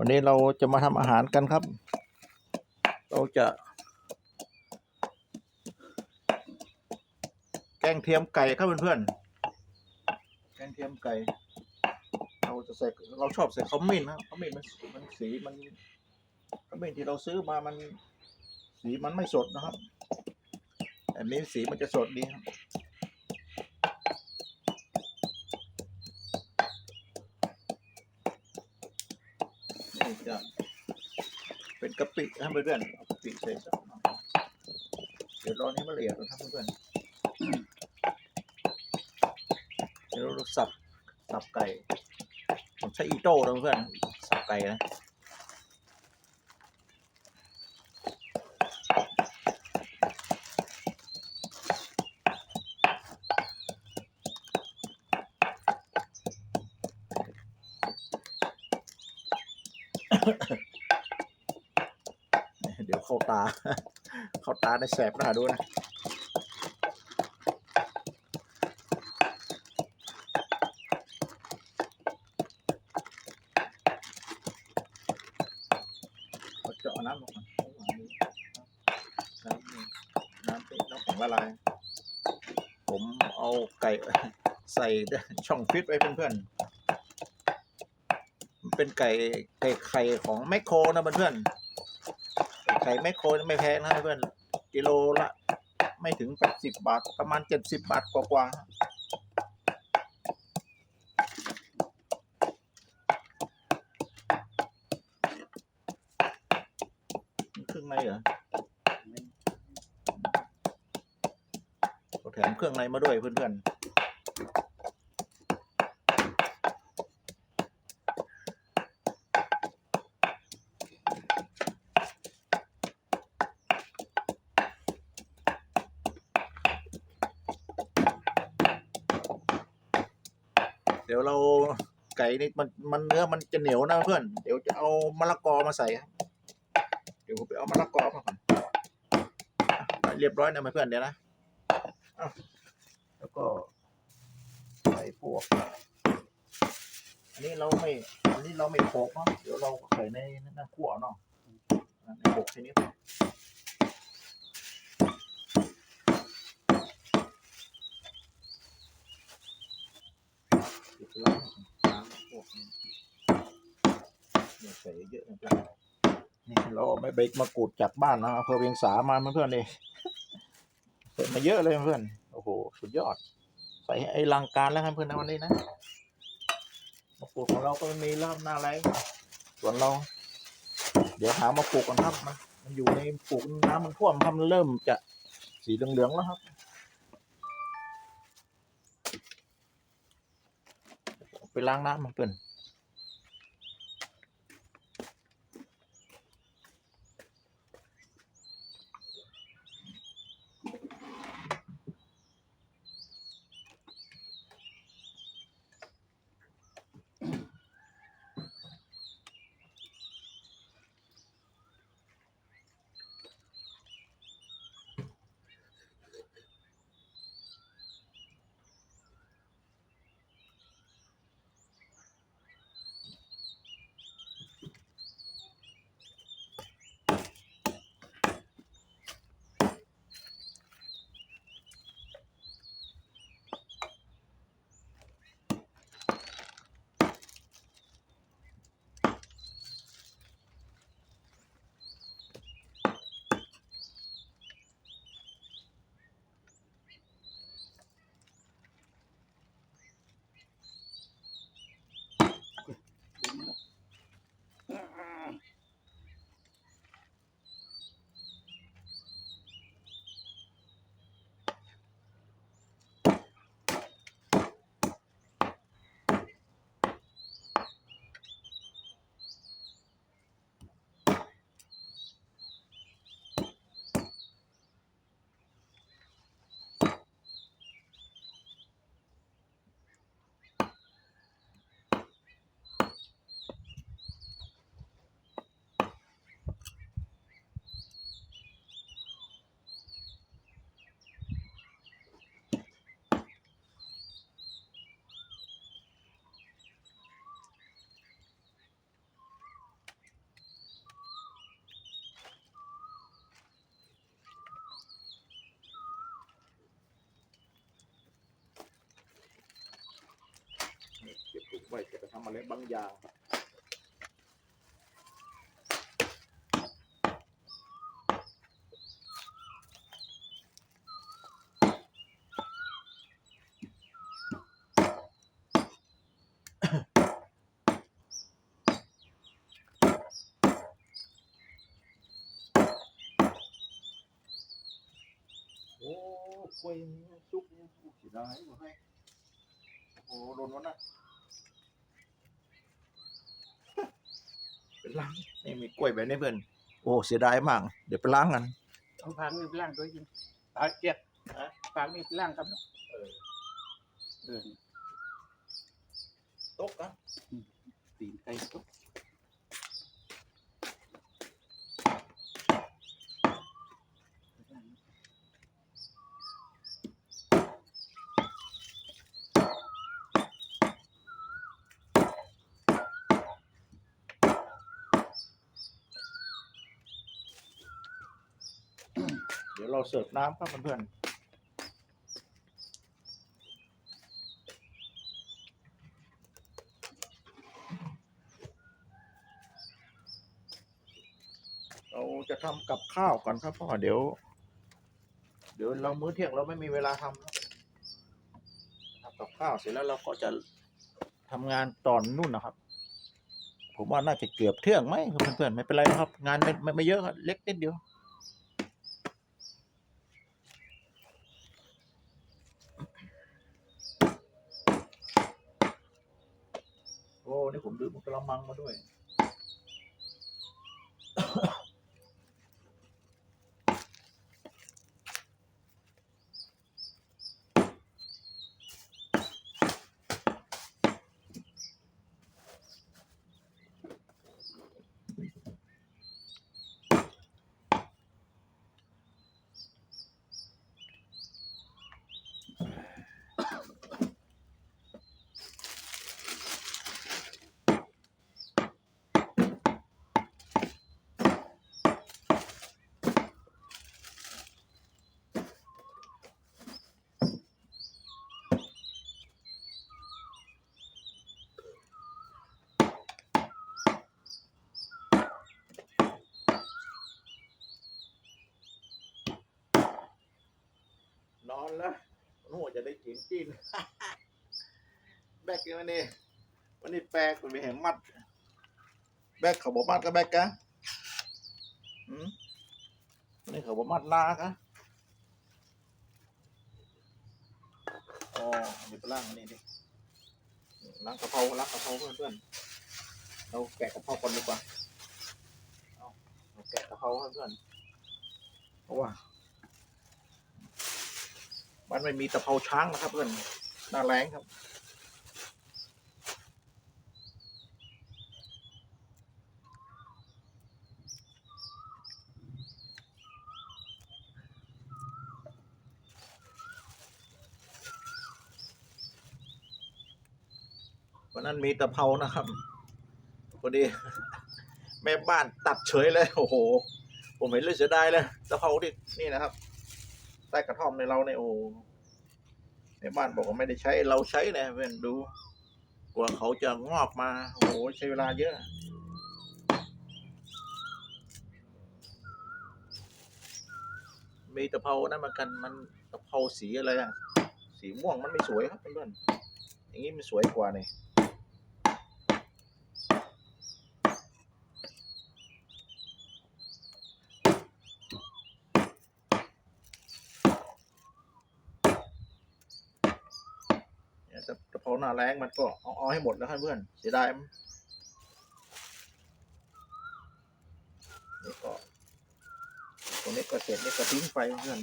วันนี้เราจะมาทำอาหารกันครับ เราจะ แกงเทียมไก่ครับเพื่อนๆ แกงเทียมไก่ เราจะใส่ เราชอบใส่ขมิ้นนะขมิ้นมันมันสีมันขมิ้นที่เราซื้อมามัน สีมันไม่สดนะครับแต่นี้สีมันจะสดดีครับ นี่ จะเป็นกะปินะเพื่อนเอากะปิใส่สักหน่อยเดี๋ยวรอให้มันละเอียดนะครับเพื่อนเดี๋ยวเราสับสับไก่ผมใช้อีโต้นะเพื่อนสับไก่นะ เดี๋ยวเข้า เข้าตาในแสบหน้าด้วยนะเจาะน้ำลงก่อนน้ำนี่น้ำเป็นน้ำแข็งละลาย ผมเอาไก่ใส่ช่องฟิตไว้เพื่อนๆเป็นไก่ไก่ไข่ของแมคโครนะเพื่อนๆ ไข่แมคโครไม่แพงนะเพื่อนกิโลละไม่ถึงแปดสิบบาท ประมาณเจ็ดสิบบาทกว่าๆฮะมันเครื่องในเหรอเขาแถมเครื่องในมาด้วยเพื่อนๆ เดี๋ยวเราไก่นี่มันมันเนื้อมันจะเหนียวนะเพื่อน เดี๋ยวจะเอามะละกอมาใส่ครับเดี๋ยวผมไปเอามะละกอมาก่อนอะเรียบร้อยนะเพื่อนเดี๋ยวนะแล้วก็ใส่พวก อันนี้เราไม่อันนี้เราไม่โขกเนาะเดี๋ยวเราใส่ในน้ำขั่วเนาะในโขกทีนี้พอเดี๋ยวจะล้างล้างพวกนี้เนี่ย ใส่เยอะนะครับนี่เราไม่ใบมะกรูดจากบ้านนะอำเภอเวียงสามาเพื่อนๆนี่ใส่มาเยอะเลยเพื่อนโอ้โหสุดยอด ใส่ไอ้ลังการแล้วครับเพื่อนนะวันนี้นะมะกรูดของเราก็ไม่มีแล้วหน้าแรส่วนเรา เดี๋ยวหามาปลูกกันครับนะมันอยู่ในปลูกน้ำมันท่วมครันเริ่มจะสีเหลืองๆแล้วครับไปล้างน้ำมันเพื่อน ไว้จะไปทำอะไรบางอย่างโอ้กล้วยซุกนี่โอ้เสียดายหมดให้โอ้โดนวันน่ะเป็น ล้างนี่มีกล้วยแบบนี้เพื่อนโอ้เสียดายมาก เดี๋ยวไปล้างกันเอาฟางนี่ไปล่างด้วยกินตาเกียดฮะฟางนี่ไปล่างกับเนาะเออเออตกนะตีนไก่ตุ๊ก เราเสิร์ฟน้ำครับเพื่อนๆเราจะทำกับข้าวก่อนครับเพราะว่าเดี๋ยว เดี๋ยวเรามื้อเที่ยงเราไม่มีเวลาทำทำกับข้าวเสร็จแล้วเราก็จะทำงานตอนนู่นนะครับ ผมว่าน่าจะเกือบเที่ยงไหมเพื่อนๆไม่เป็นไรนะครับ งานไม่ไม่ไม่เยอะเล็กนิดเดียว โอ้ นี่ผ มดื่มกระมังมาด้วย นอนแล้วโอ้จะได้กินกินแบกกันวันนี้วันนี้แปลกมันมีแห่งมัด แบกเขาบอกมัดก็แบกกะอืมวันนี้เขาบอกมัดลากะอ๋อเดี๋ยวไปล่างอันนี่ดิล้างกะเพราล้างกะเพราเพื่อนเพื่อนเราแกะกะเพราก่อนดีกว่าเอาแกะกะเพราเพื่อนเพราะว่า มันไม่มีตะเภาช้างนะครับเพื่อนหน้าแรงครับ วันนั้นมีตะเภานะครับพอดีแม่บ้านตัดเฉยเลย โอ้โห ผมเห็นเลยเสียดายเลยตะเภาที่นี่นะครับ ใต้กระท่อมในเราเนี่ยโอ้ในบ้านบอกว่าไม่ได้ใช้เราใช้นะเพื่อนดูกว่าเขาจะงอกมาโอ้โหใช้เวลาเยอะมีตะเภานะมันกันมันตะเภาสีอะไรอะสีม่วงมันไม่สวยครับเพื่อนๆอย่างนี้มันสวยกว่าเนี่ย แต่ตะเภาหน้าแรงมันก็เอาเอาให้หมดแล้วครับเพื่อนเสียดายมันนี่ก็ตัวนี้ก็เสร็จนี่ก็ทิ้งไปเพื่อน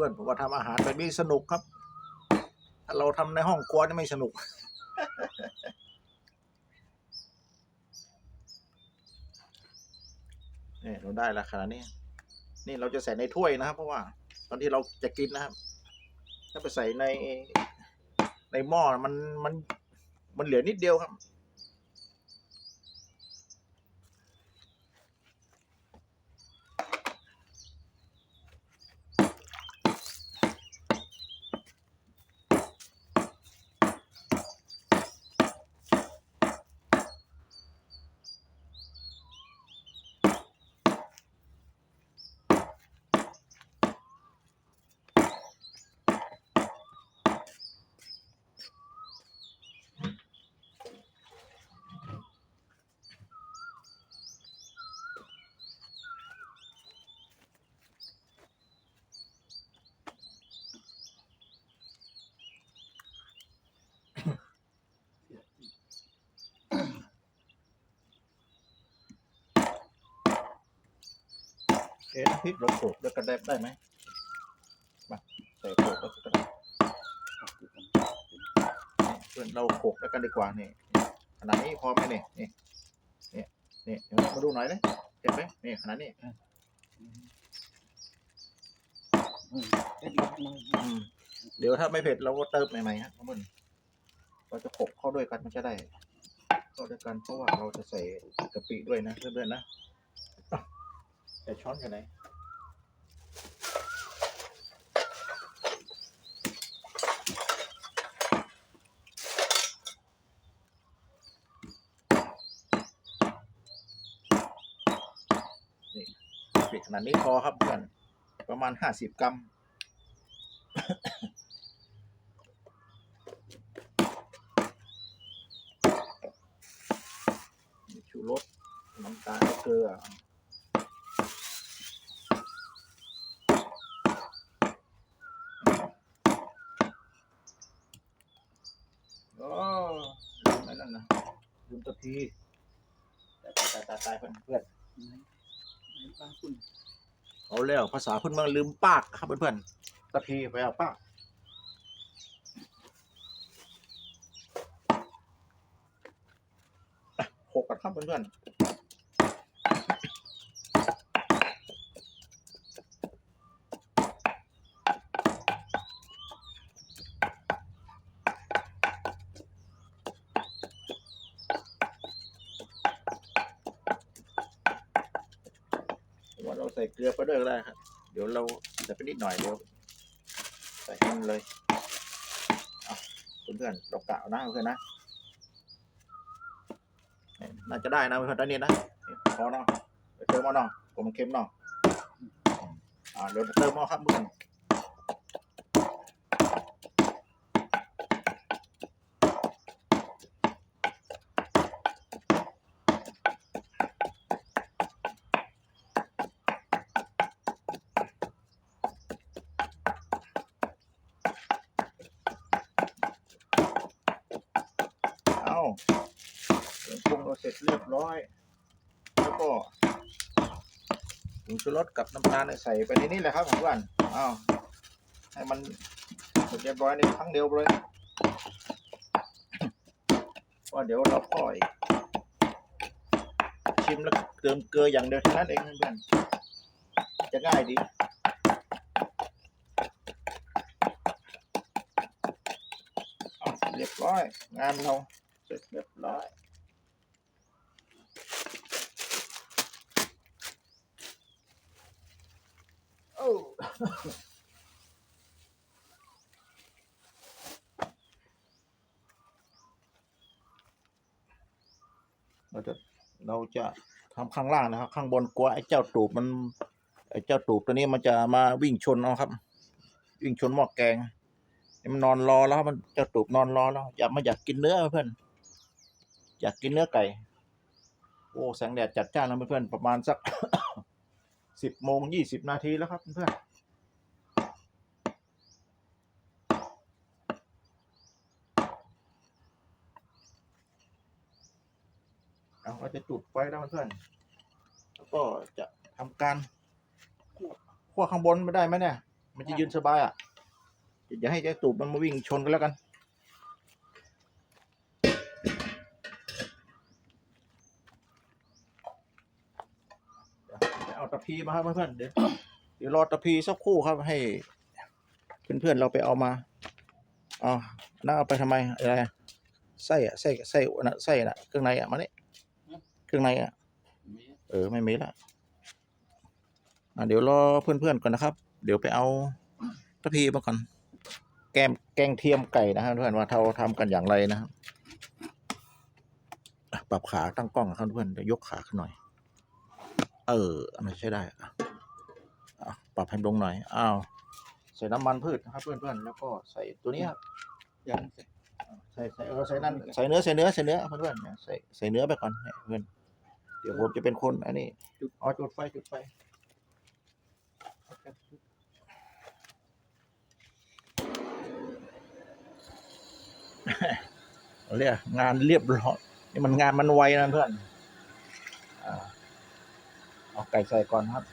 พื่อนผมว่าทำอาหารแบบนี้สนุกครับ ถ้าเราทำในห้องครัวนี่ไม่สนุก นี่เราได้แล้วขนาดนี้นี่เราจะใส่ในถ้วยนะครับ เพราะว่า ตอนที่เราจะกินนะครับ ถ้าไปใส่ในในหม้อมันมันมันเหลือนิดเดียวครับ น้ำพริกเราโขลกด้วยกระเด็บได้ไหมมาใส่โขลกแล้วกระเด็บเพื่อนเราโขลกแล้วกันดีกว่านี่ขนาดนี้พอไหมเนี่ยนี่นี่นี่เดี๋ยวมาดูหน่อยเลยเห็นไหมนี่ขนาดนี้เดี๋ยวถ้าไม่เผ็ดเราก็เติมใหม่ๆฮะมันเราจะโขลกเข้าด้วยกันมันจะได้เข้าด้วยกันเพราะว่าเราจะใส่กะปิด้วยนะเพื่อนๆนะ แต่ช้อนอยู่ไหนปิดขนาดนี้พอครับเพื่อนประมาณห้าสิบกรัมชูรสน้ำตาลเกลือโอ้ลืมไอ้นั่นนะ ลืมตะพีตายตายตายตายเพื่อนเพื่อนน้ำปลาคุณเอาแล้วภาษาพื้นเมืองลืมปากครับเพื่อนๆตะพีไปเอาปากอะหกกันครับเพื่อนๆว่าเราใส่เกลือไป ด้วยก็ได้ครับ เดี๋ยวเราใส่ไปนิดหน่อยเดี๋ยวใส่ให้มันเลยเอาเพื่อนๆเรากะนะเพื่อนนะน่าจะได้นะเพื่อนตอนนี้นะพอเนาะเติมมาเนาะผมมันเค็มเนาะอ่าเดี๋ยวเติมมาครับเพื่อนเอาเครื่องปรุง เรียบร้อย แล้วก็ผงชูรสกับน้ำตาลใส่ไปในนี้แหละครับผมเพื่อนอ้าวให้มันเสร็จเรียบร้อยในครั้งเดียวเลยว่าเดี๋ยวเราค่อยชิมแล้วเติมเกลืออย่างเดียวเท่านั้นเองเพื่อนจะง่ายดีเรียบร้อย งานเราเสร็จเรียบร้อยโอ้ เราจะเรา จะทำข้างล่างนะครับ ข้างบนกลัวไอ้เจ้าตูบมันไอ้เจ้าตูบตัวนี้มันจะมาวิ่งชนเอาครับ วิ่งชนหม้อแกงมันนอนรอแล้วครับมันเจ้าตูบนอนรอแล้วอยากมาอยากกินเนื้อเพื่อนอยากกินเนื้อไก่ โอ้แสงแดดจัดจ้านแล้วเพื่อนประมาณสักสิบโมงยี่สิบนาทีแล้วครับเพื่อนๆเอาเรา จะจุดไฟแล้เพื่อนแล้วก็จะทำการคั่วคั่วข้างบนไม่ได้ไหมเนี่ย มันจะยืนสบายอะอย่าให้เจ้าตูบมันมาวิ่งชนกันแล้วกันเอาตะพีมาครับเพื่อนเดี๋ยวเดี๋ยวรอตะพีสักคู่ครับให้เพื่อนๆเราไปเอามาเอานั่งเอาไปทำไมอะไรไส้อะไส้ไส้น่ะไส้น่ะเครื่องในอะมาเนี่ย เครื่องในอะมีเออ ไม่มีละอะเดี๋ยวรอเพื่อนๆก่อนนะครับ เดี๋ยวไปเอาตะพีมาก่อน แกมแกงเทียมไก่นะครับเพื่อนว่าเราทำกันอย่างไรนะครับอะปรับขาตั้งกล้องครับเพื่อนเดี๋ยวยกขาขึ้นหน่อย เอออันนั้นใช้ได้อะอะปรับให้ลงหน่อย อ้าว ใส่น้ำมันพืชนะครับเพื่อนๆ แล้วก็ใส่ตัวนี้ครับยังเสร็จใส่ใส่เออใส่นั่นใส่เนื้อใส่เนื้อใส่เนื้อเพื่อนๆเนี่ยใส่ใส่เนื้อไปก่อนเนี่ยเพื่อน เดี๋ยวผมจะเป็นคนอันนี้จุดอ๋อจุดไฟจุดไฟเรียกงานเรียบร้อยนี่มันงานมันไวนะเพื่อนอ่าเอาไก่ใส่ก่อนครับ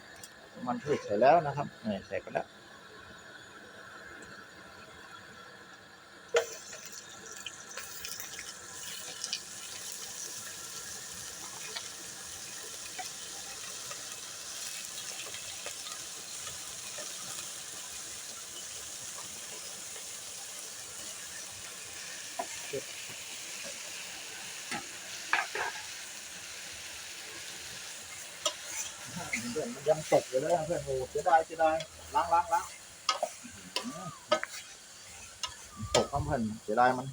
มันพืชใส่แล้วนะครับนี่ใส่ไปแล้ว เพื่อนมันยังตกอยู่เลยเพื่อนโอ้เสียดายเสียดายล้างล้างล้างตกครับเพื่อนเสียดายมัน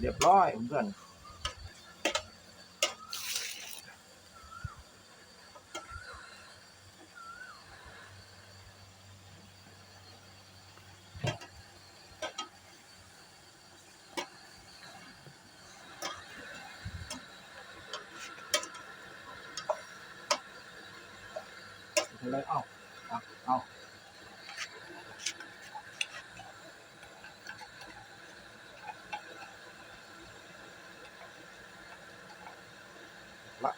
เรียบร้อยเพื่อนเลยเอาเอาเอาละ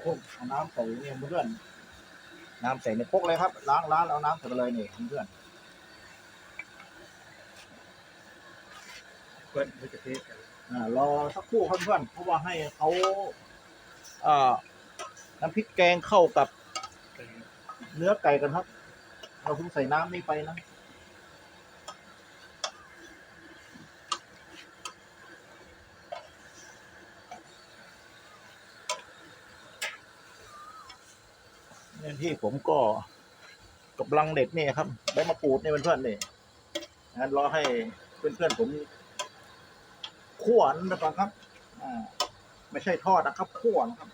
เราก็เอาน้ำใส่เนี่ยเพื่อนน้ำใส่ในพกเลยครับ ล้างล้างแล้วเอาน้ำใส่ไปเลยนี่เพื่อนเพื่อนเขาจะเทสกันอ่ารอสักครู่เพื่อนเพราะว่าให้เขาเอ่อน้ำพริกแกงเข้ากับ เนเนื้อไก่กันครับ เราเพิ่งใส่น้ำนี่ไปนะ ที่ผมก็กำลังเด็ดนี่ครับใบมะกรูดนี่เพื่อนๆนี่งั้นรอให้เพื่อนๆผมคั่วนั่นก่อนครับอ่าไม่ใช่ทอดนะครับคั่วนะครับ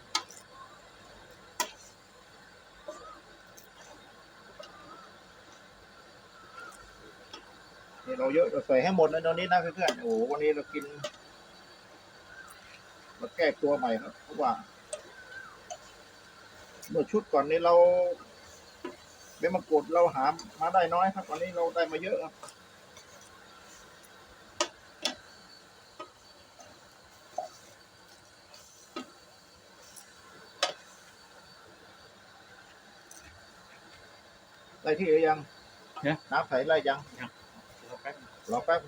นี่เราเยอะเราใส่ให้หมดเลยตอนนี้นะเพื่อนๆโอ้วันนี้เรากิน มาแก้ตัวใหม่ครับเพราะว่า เมื่อชุดก่อนนี้เราเบมากดเราหามาได้น้อยครับวันนี้เราได้มาเยอะครับได้ที่หรือยังน้ำใสไล่ยังเราแป๊บรอแป๊บ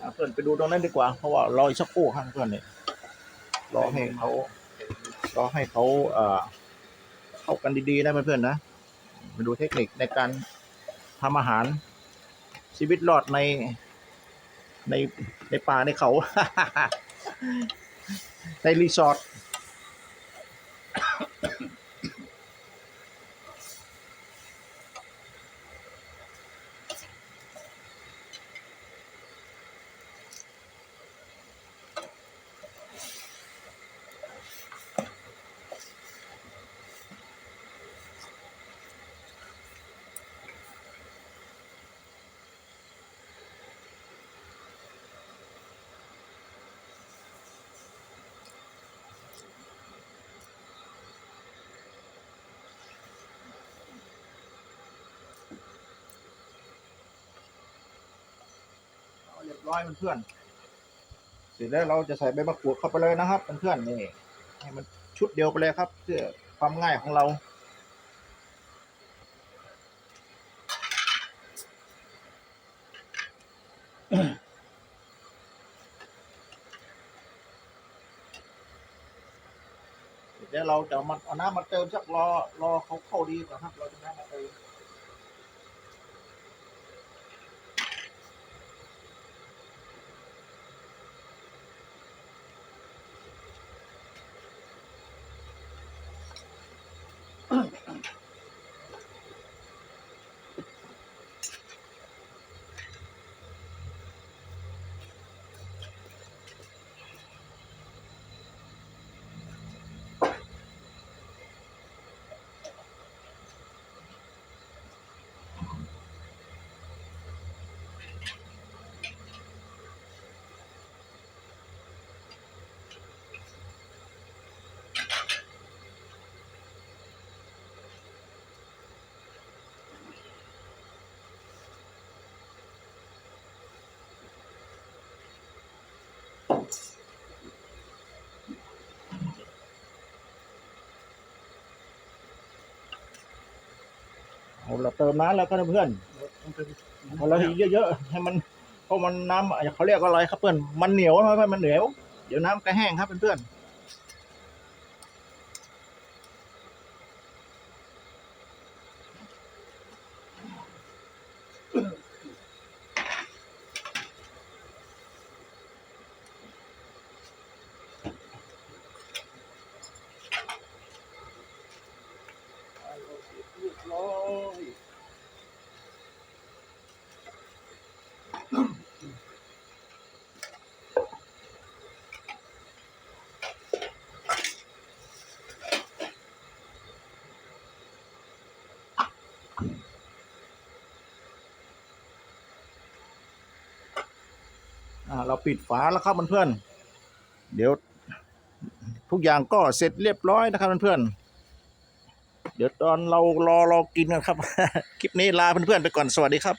อะเพื่อนไปดูตรงนั้นดีกว่า เพราะว่ารออีกสักครู่ครับเพื่อนเนี่ยรอให้เขารอให้เขาเอ่อ เข้ากันดีๆนะเพื่อนๆนะมาดูเทคนิคในการทำอาหารชีวิตรอดในในในป่าในเขา ในรีสอร์ทเร้อยเพื่อนเสร็จแล้วเราจะใส่ใบมะกรูดเข้าไปเลยนะครับเพื่อนๆนี่ให้มันชุดเดียวไปเลยครับ เพื่อความง่ายของเราเดี๋ยวเราจะมาเอาน้ำมาเติมสักรอรอเขาเข้าดีก่อนครับ เราจะน้ำมาเติม เอาเราเติมน้ำแล้วก็เพื่อนต้อเป็นเอาเราเยอะๆให้มันเพราะมันน้ำเขาเรียกว่าอะไรครับเพื่อนมันเหนียวนะเพื่อนมันเหนียวเดี๋ยวน้ำก็แห้งครับเพื่อนๆ เราปิดฝาแล้วครับเพื่อนๆเดี๋ยว ทุกอย่างก็เสร็จเรียบร้อยนะครับเพื่อนๆเดี๋ยวตอนเรารอรอกินกันครับ คลิปนี้ลาเพื่อนๆไปก่อนสวัสดีครับ